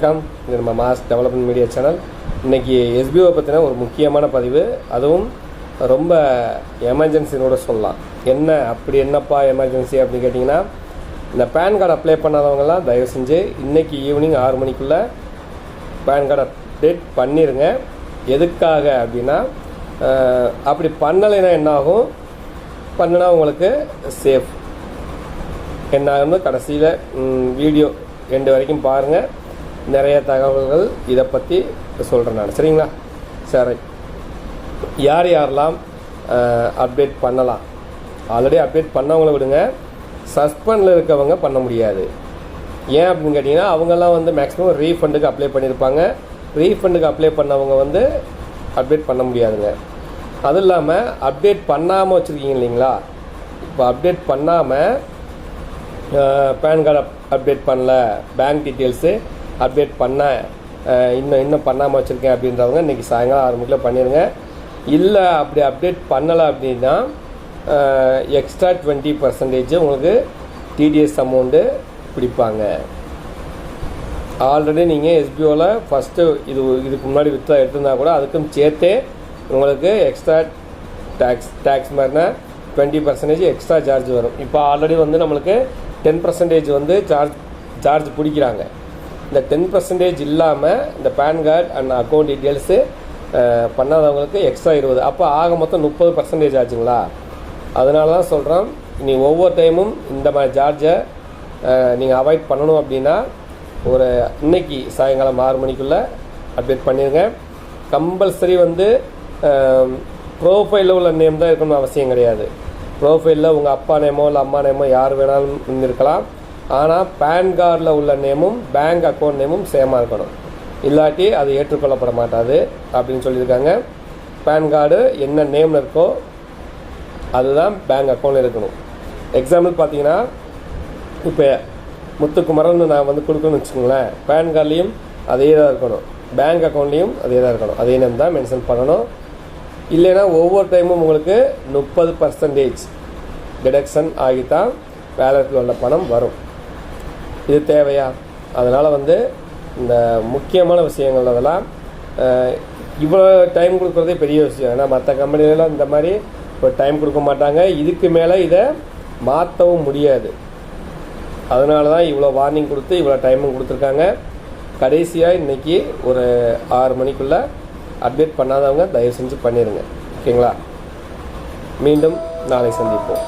Welcome இது நம்ம mass development media channel. இன்றைக்கி எஸ்பிஓ பற்றின ஒரு முக்கியமான பதிவு. அதுவும் ரொம்ப எமர்ஜென்சினோட சொல்லலாம். என்ன அப்படி என்னப்பா எமர்ஜென்சி அப்படின்னு கேட்டிங்கன்னா இந்த பேன் கார்டு அப்ளை பண்ணாதவங்கலாம் தயவு செஞ்சு இன்றைக்கி ஈவினிங் ஆறு மணிக்குள்ளே பேன் கார்டு அப்டேட் பண்ணிடுங்க எதுக்காக அப்படின்னா அப்படி பண்ணலைன்னா என்ன ஆகும் பண்ணினா உங்களுக்கு சேஃப் என்ன கடைசியில் வீடியோ ரெண்டு வரைக்கும் பாருங்கள் நிறைய தகவல்கள் இதை பற்றி சொல்கிறேன் நான். சரிங்களா? சரி. யார் யாரெல்லாம் அப்டேட் பண்ணலாம்? ஆல்ரெடி அப்டேட் பண்ணவங்கள விடுங்க. சஸ்பெண்டில் இருக்கவங்க பண்ண முடியாது. ஏன் அப்படின்னு கேட்டிங்கன்னா அவங்கெல்லாம் வந்து மேக்ஸிமம் ரீஃபண்டுக்கு அப்ளை பண்ணியிருப்பாங்க. ரீஃபண்டுக்கு அப்ளை பண்ணவங்க வந்து அப்டேட் பண்ண முடியாதுங்க. அதுவும் இல்லாமல் அப்டேட் பண்ணாமல் வச்சுருக்கீங்க இல்லைங்களா? இப்போ அப்டேட் பண்ணாமல் பேன் கார்டு அப் அப்டேட் பண்ணல. பேங்க் டீட்டெயில்ஸு அப்டேட் பண்ண இன்னும் இன்னும் பண்ணாமல் வச்சுருக்கேன் அப்படின்றவங்க இன்றைக்கி சாயங்காலம் ஆறு மணிக்குள்ள பண்ணிடுங்க இல்லை அப்படி அப்டேட் பண்ணலை அப்படின்னா எக்ஸ்ட்ரா டுவெண்ட்டி பர்சன்டேஜ் உங்களுக்கு டிடிஎஸ் அமௌண்ட்டு பிடிப்பாங்க. ஆல்ரெடி நீங்கள் எஸ்பிஓவில் ஃபஸ்ட்டு இது இதுக்கு முன்னாடி வித்தா எடுத்திருந்தா கூட அதுக்கும் சேர்த்தே உங்களுக்கு எக்ஸ்ட்ரா டேக்ஸ் டேக்ஸ் மாதிரினா டுவெண்ட்டி பர்சன்டேஜ் எக்ஸ்ட்ரா சார்ஜ் வரும். இப்போ ஆல்ரெடி வந்து நம்மளுக்கு டென் பர்சன்டேஜ் வந்து சார்ஜ் சார்ஜ் பிடிக்கிறாங்க. இந்த டென் பர்சன்டேஜ் இல்லாமல் இந்த PAN card and account details பண்ணாதவங்களுக்கு extra இருபது. அப்போ ஆக மொத்தம் முப்பது பர்சன்டேஜ் ஆச்சுங்களா? அதனால தான் சொல்கிறோம் நீ ஒவ்வொரு டைமும் இந்த மாதிரி சார்ஜை நீங்கள் அவாய்ட் பண்ணணும் அப்படின்னா ஒரு இன்னைக்கு சாயங்காலம் ஆறு மணிக்குள்ளே அப்டேட் பண்ணிடுங்க கம்பல்சரி வந்து ப்ரோஃபைலில் உள்ள நேம் தான் இருக்கணும்னு அவசியம் கிடையாது. ப்ரோஃபைலில் உங்கள் அப்பா நேமோ இல்லை அம்மா நேமோ யார் வேணாலும் இருக்கலாம் ஆனால் பேன் கார்டில் உள்ள நேமும் பேங்க் அக்கௌண்ட் நேமும் சேமாக இருக்கணும். இல்லாட்டி அது ஏற்றுக்கொள்ளப்பட மாட்டாது அப்படின்னு சொல்லியிருக்காங்க. பேன் கார்டு என்ன நேமில் இருக்கோ அதுதான் பேங்க் அக்கௌண்ட்டில் இருக்கணும். எக்ஸாம்பிள் பார்த்தீங்கன்னா இப்போ முத்துக்குமரன் நான் வந்து கொடுக்கணும்னு வச்சுக்கோங்களேன். பேன் கார்ட்லேயும் அதே தான் இருக்கணும். பேங்க் அக்கௌண்ட்லேயும் அதே தான் இருக்கணும். அதே நேம் தான் மென்ஷன் பண்ணணும். இல்லைன்னா ஒவ்வொரு டைமும் உங்களுக்கு முப்பது பர்சன்டேஜ் டிடக்ஷன் ஆகி தான் வேலட்டில் உள்ள பணம் வரும். இது தேவையா? அதனால் வந்து இந்த முக்கியமான விஷயங்கள் அதெல்லாம் இவ்வளோ டைம் கொடுக்குறதே பெரிய விஷயம். ஏன்னா மற்ற கம்பெனிலலாம் இந்த மாதிரி இப்போ டைம் கொடுக்க மாட்டாங்க. இதுக்கு மேலே இதை மாற்றவும் முடியாது. அதனால தான் இவ்வளோ வார்னிங் கொடுத்து இவ்வளோ டைமும் கொடுத்துருக்காங்க. கடைசியாக இன்றைக்கி ஒரு ஆறு மணிக்குள்ளே அப்டேட் பண்ணாதவங்க தயவு செஞ்சு பண்ணிடுங்க ஓகேங்களா? மீண்டும் நாளை சந்திப்போம்.